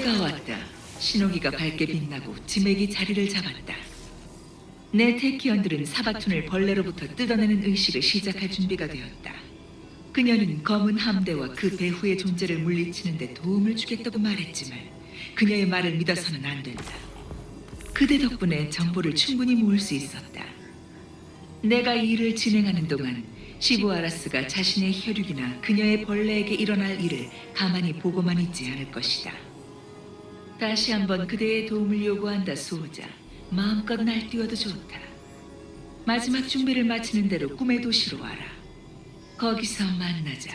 때가 왔다. 신호기가 밝게 빛나고 지맥이 자리를 잡았다. 내 테키언들은 사바툰을 벌레로부터 뜯어내는 의식을 시작할 준비가 되었다. 그녀는 검은 함대와 그 배후의 존재를 물리치는 데 도움을 주겠다고 말했지만 그녀의 말을 믿어서는 안 된다. 그대 덕분에 정보를 충분히 모을 수 있었다. 내가 이 일을 진행하는 동안 시부아라스가 자신의 혈육이나 그녀의 벌레에게 일어날 일을 가만히 보고만 있지 않을 것이다. 다시 한번 그대의 도움을 요구한다, 수호자. 마음껏 날뛰어도 좋다. 마지막 준비를 마치는 대로 꿈의 도시로 와라. 거기서 만나자.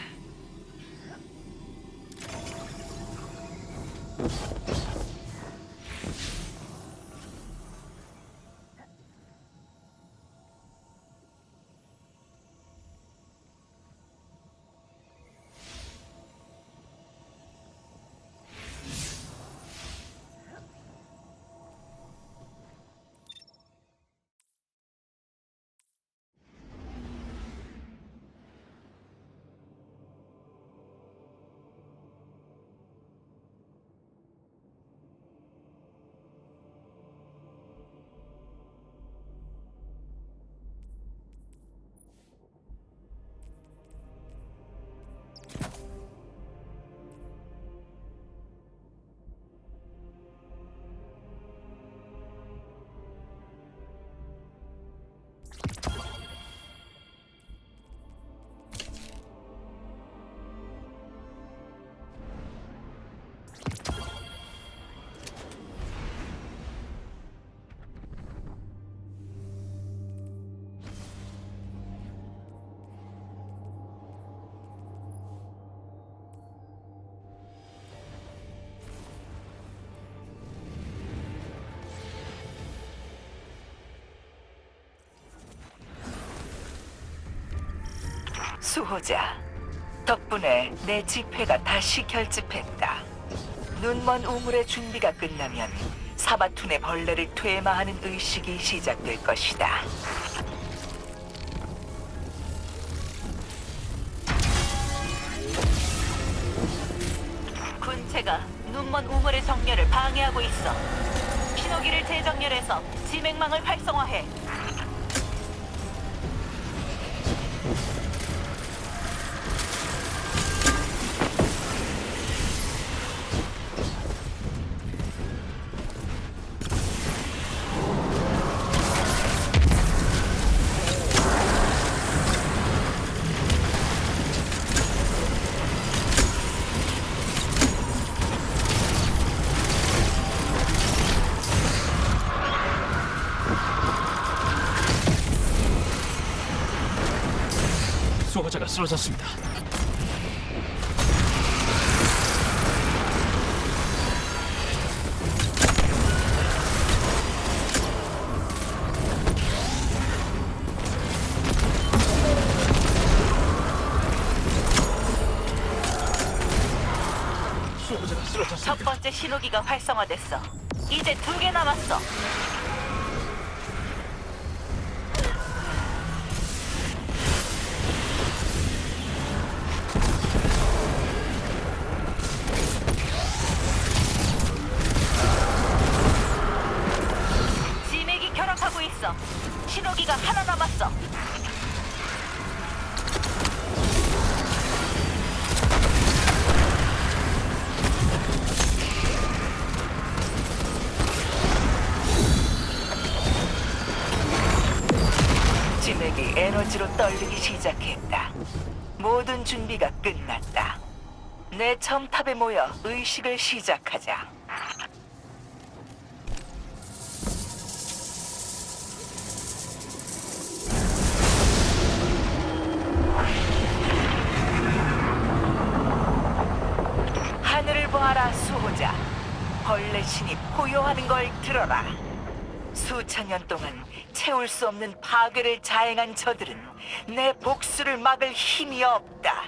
수호자, 덕분에 내 집회가 다시 결집했다. 눈먼 우물의 준비가 끝나면 사바툰의 벌레를 퇴마하는 의식이 시작될 것이다. 군체가 눈먼 우물의 정렬을 방해하고 있어. 신호기를 재정렬해서 지맥망을 활성화해. 수호자가 쓰러졌습니다. 첫 쓰러졌습니다. 번째 신호기가 활성화됐어. 이제 두 개 남았어. 에너지로 떨리기 시작했다. 모든 준비가 끝났다. 내 첨탑에 모여 의식을 시작하자. 하늘을 보아라 수호자. 벌레 신이 포효하는 걸 들어라. 수천 년 동안 채울 수 없는 파괴를 자행한 저들은 내 복수를 막을 힘이 없다.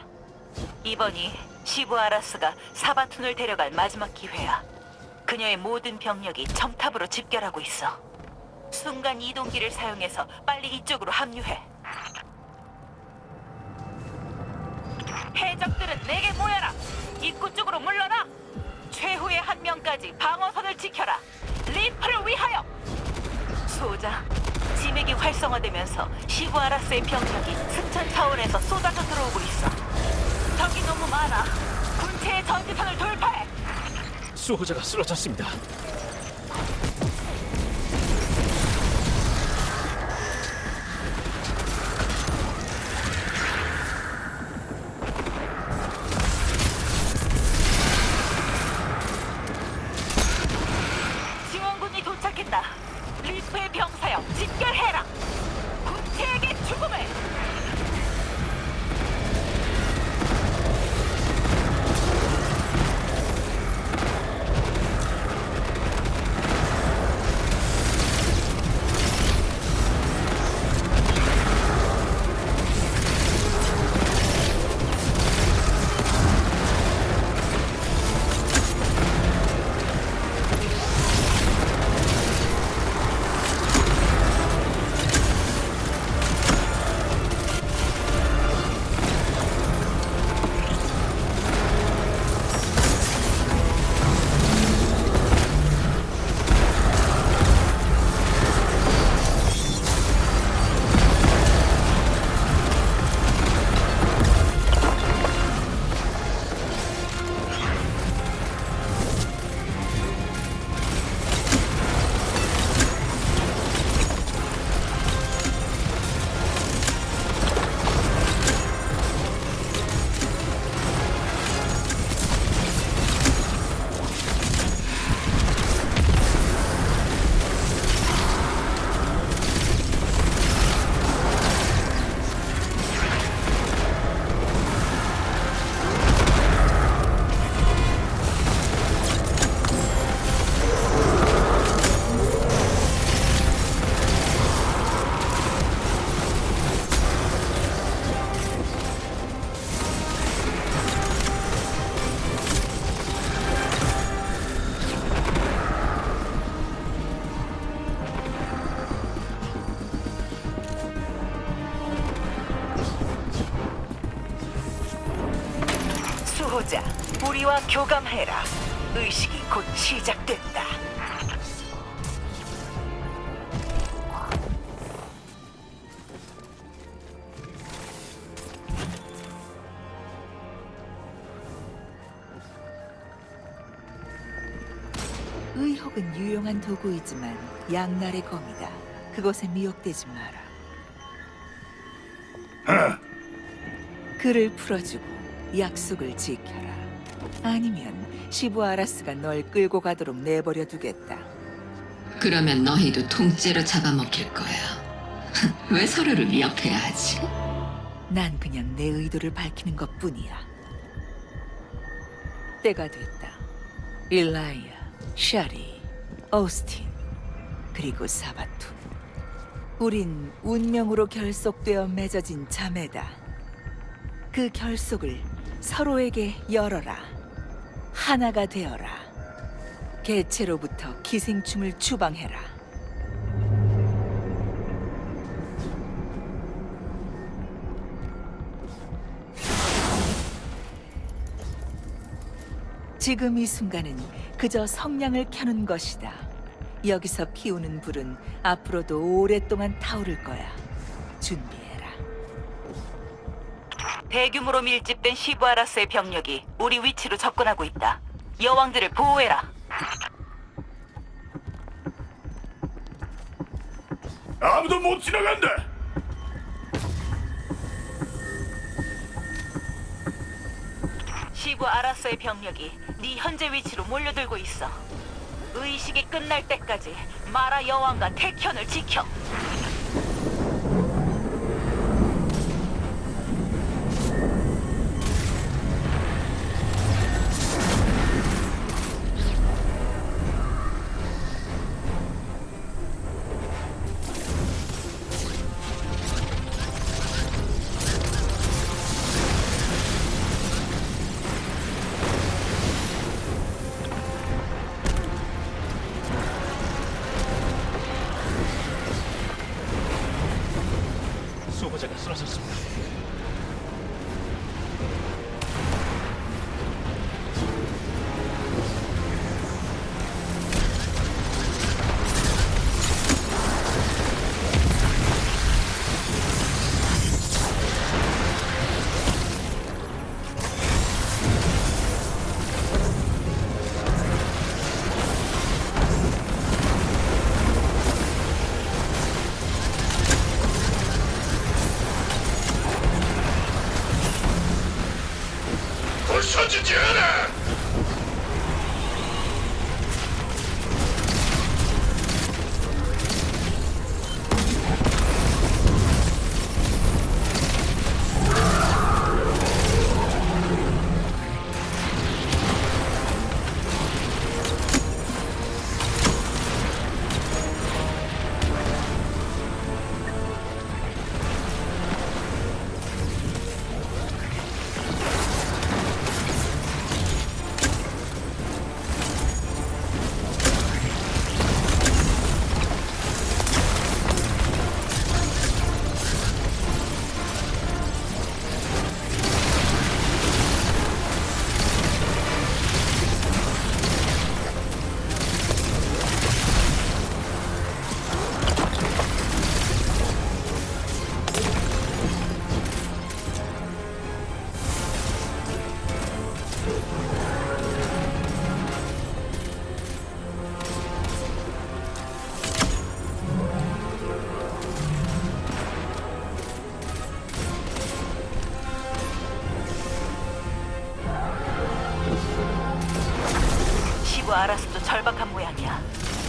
이번이 시부 아라스가 사바툰을 데려갈 마지막 기회야. 그녀의 모든 병력이 첨탑으로 집결하고 있어. 순간 이동기를 사용해서 빨리 이쪽으로 합류해. 해적들은 내게 모여라. 입구 쪽으로 물러나. 최후의 한 명까지 방어선을 지켜라. 리프를 위하여. 수호자, 지맥이 활성화되면서 시부아라스의 병력이 승천 차원에서 쏟아져 들어오고 있어. 적이 너무 많아. 군체의 전지선을 돌파해. 수호자가 쓰러졌습니다. 교감해라. 의식이 곧 시작된다. 의혹은 유용한 도구이지만 양날의 검이다. 그것에 미혹되지 마라. 그를 풀어주고 약속을 지켜라. 아니면 시부 아라스가 널 끌고 가도록 내버려 두겠다. 그러면 너희도 통째로 잡아먹힐 거야. 왜 서로를 위협해야 하지? 난 그냥 내 의도를 밝히는 것 뿐이야. 때가 됐다. 일라이아, 샤리, 오스틴, 그리고 사바툰. 우린 운명으로 결속되어 맺어진 자매다. 그 결속을 서로에게 열어라. 하나가 되어라. 개체로부터 기생충을 추방해라. 지금 이 순간은 그저 성냥을 켜는 것이다. 여기서 피우는 불은 앞으로도 오랫동안 타오를 거야. 준비해라. 대규모로 밀집된 시부아라스의 병력이 우리 위치로 접근하고 있다. 여왕들을 보호해라. 아무도 못 지나간다. 시부아라스의 병력이 네 현재 위치로 몰려들고 있어. 의식이 끝날 때까지 마라 여왕과 태현을 지켜. 부서지지 알아서도 절박한 모양이야.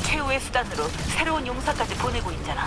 최후의 수단으로 새로운 용사까지 보내고 있잖아.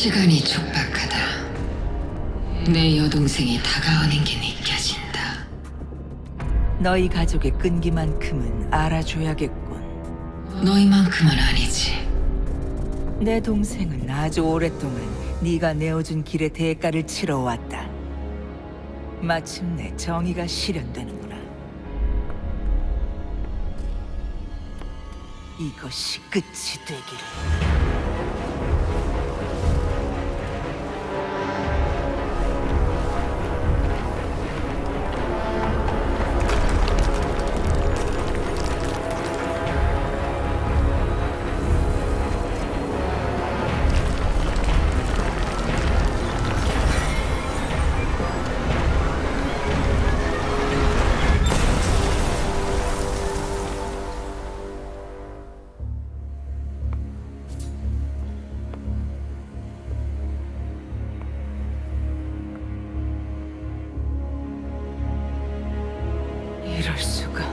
시간이 촉박하다. 내 여동생이 다가오는 게 느껴진다. 너희 가족의 끈기만큼은 알아줘야겠군. 너희만큼은 아니지. 내 동생은 아주 오랫동안 네가 내어준 길의 대가를 치러 왔다. 마침내 정의가 실현되는구나. 이것이 끝이 되기를. 이럴 수가.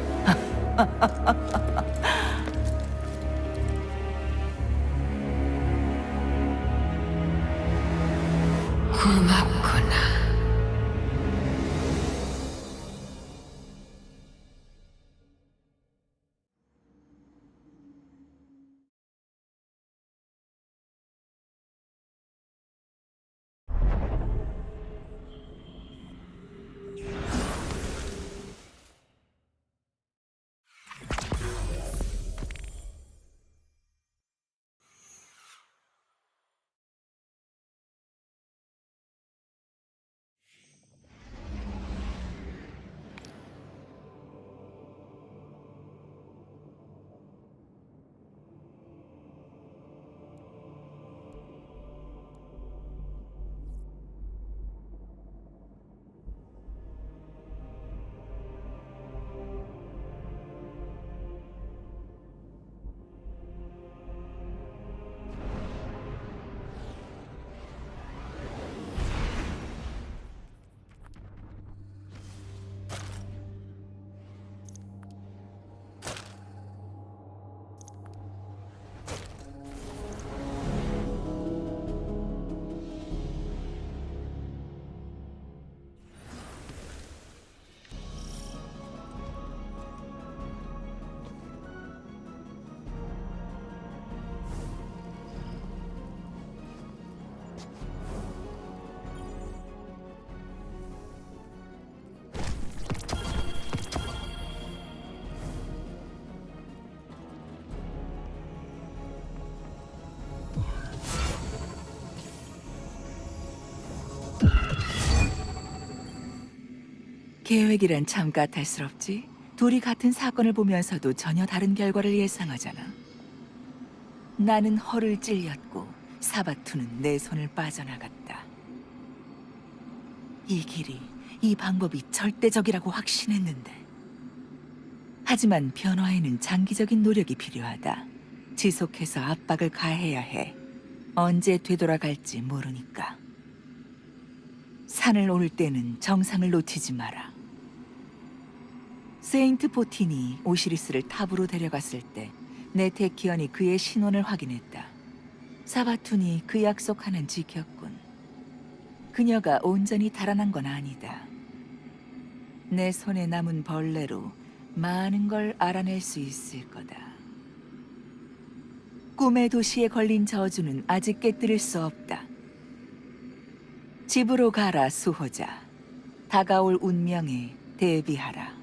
계획이란 참 까탈스럽지. 둘이 같은 사건을 보면서도 전혀 다른 결과를 예상하잖아. 나는 허를 찔렸고 사바투는 내 손을 빠져나갔다. 이 길이, 이 방법이 절대적이라고 확신했는데. 하지만 변화에는 장기적인 노력이 필요하다. 지속해서 압박을 가해야 해. 언제 되돌아갈지 모르니까. 산을 오를 때는 정상을 놓치지 마라. 세인트 포틴이 오시리스를 탑으로 데려갔을 때 네테키언이 그의 신원을 확인했다. 사바툰이 그 약속 하나는 지켰군. 그녀가 온전히 달아난 건 아니다. 내 손에 남은 벌레로 많은 걸 알아낼 수 있을 거다. 꿈의 도시에 걸린 저주는 아직 깨뜨릴 수 없다. 집으로 가라, 수호자. 다가올 운명에 대비하라.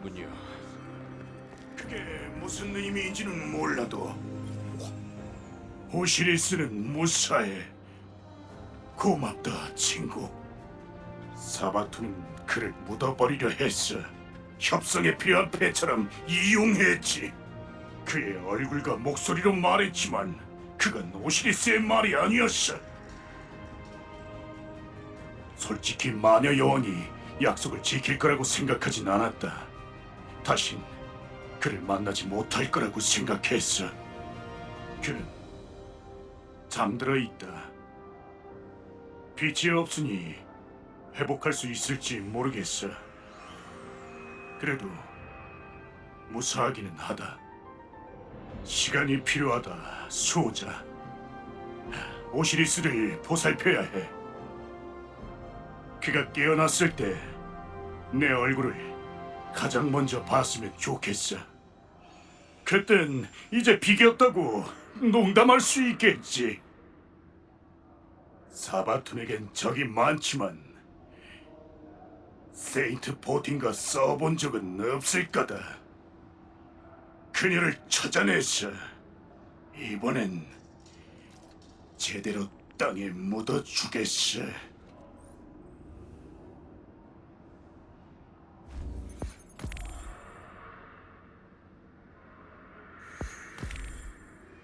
않는군요. 그게 무슨 의미인지는 몰라도 오시리스는 무사해. 고맙다, 친구. 사바투는 그를 묻어버리려 했어. 협상에 필요한 패처럼 이용했지. 그의 얼굴과 목소리로 말했지만 그건 오시리스의 말이 아니었어. 솔직히 마녀 여왕이 약속을 지킬 거라고 생각하진 않았다. 다신 그를 만나지 못할 거라고 생각했어. 그는 잠들어 있다. 빛이 없으니 회복할 수 있을지 모르겠어. 그래도 무사하기는 하다. 시간이 필요하다, 수호자. 오시리스를 보살펴야 해. 그가 깨어났을 때 내 얼굴을 가장 먼저 봤으면 좋겠어. 그땐 이제 비겼다고 농담할 수 있겠지. 사바툰에겐 적이 많지만 세인트 포틴과 써본 적은 없을 거다. 그녀를 찾아냈어. 이번엔 제대로 땅에 묻어 주겠어.